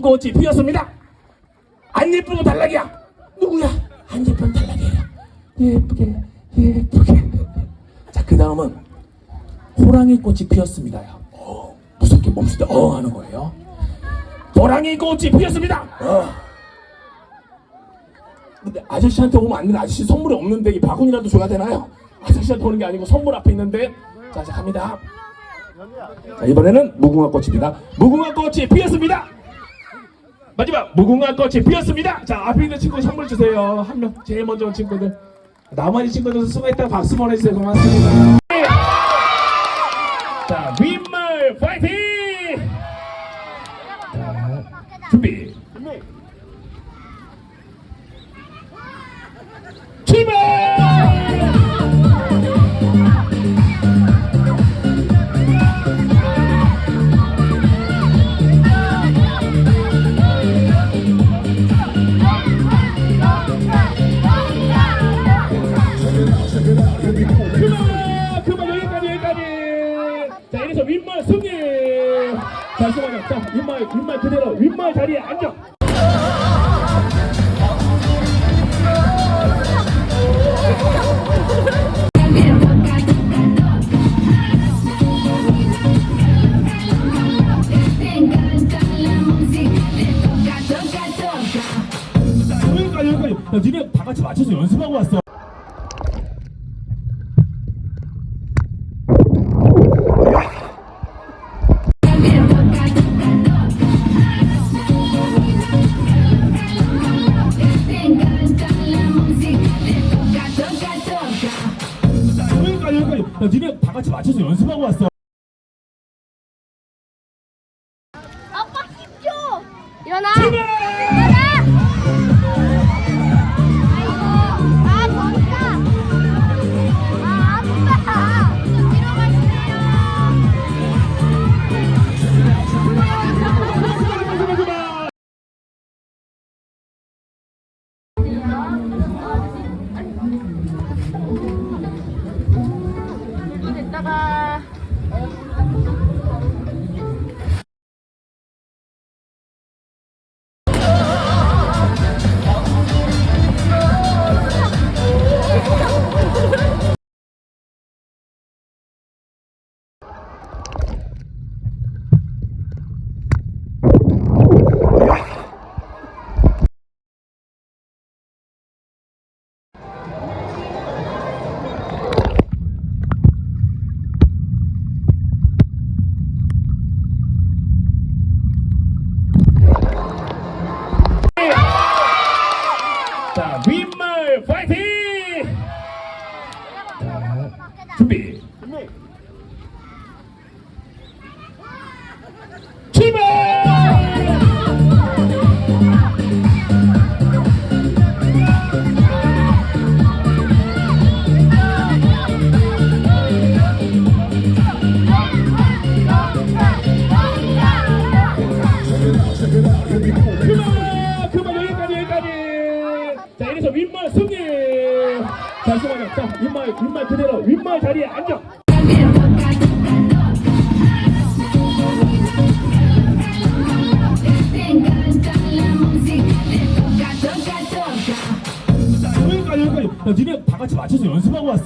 꽃이 피었습니다. 안 예쁜 거 달락이야. 누구야? 안 예쁜 달락이야. 예쁘게, 예쁘게. 자, 그 다음은 호랑이 꽃이 피었습니다. 어, 무섭게 멈추다. 어 하는 거예요. 호랑이 꽃이 피었습니다. 어. 근데 아저씨한테 오면 안 되는 아저씨 선물이 없는데 이 바구니라도 줘야 되나요? 아저씨한테 오는 게 아니고 선물 앞에 있는데 자, 자 갑니다. 자, 이번에는 무궁화 꽃입니다. 무궁화 꽃이 피었습니다. 마지막 무궁화 꽃이 피었습니다. 자 앞에 있는 친구 선물 주세요. 한 명 제일 먼저 온 친구들. 나머지 친구들 수고했다 박수 보내주세요. 고맙습니다. 자 윗말 파이팅! 자 준비. 출발! 그만 자 이래서 윗말 승리. 잠시만요. 자 윗말 윗말 그대로 윗말 자리에 앉아 야 니네 다 같이 맞춰서 연습하고 왔어. 여기까지 야 니네 다 같이 맞춰서 연습하고 왔어. 아빠 힘줘 일어나! 출발 준비 출발 그만 그만 여기까지 여기까지 자 이래서 윗말 승리 잠시만요 자 윗말 윗말 그대로 윗말 자리에 앉아 여기까지 여기까지 야 니네 다 같이 맞춰서 연습하고 왔어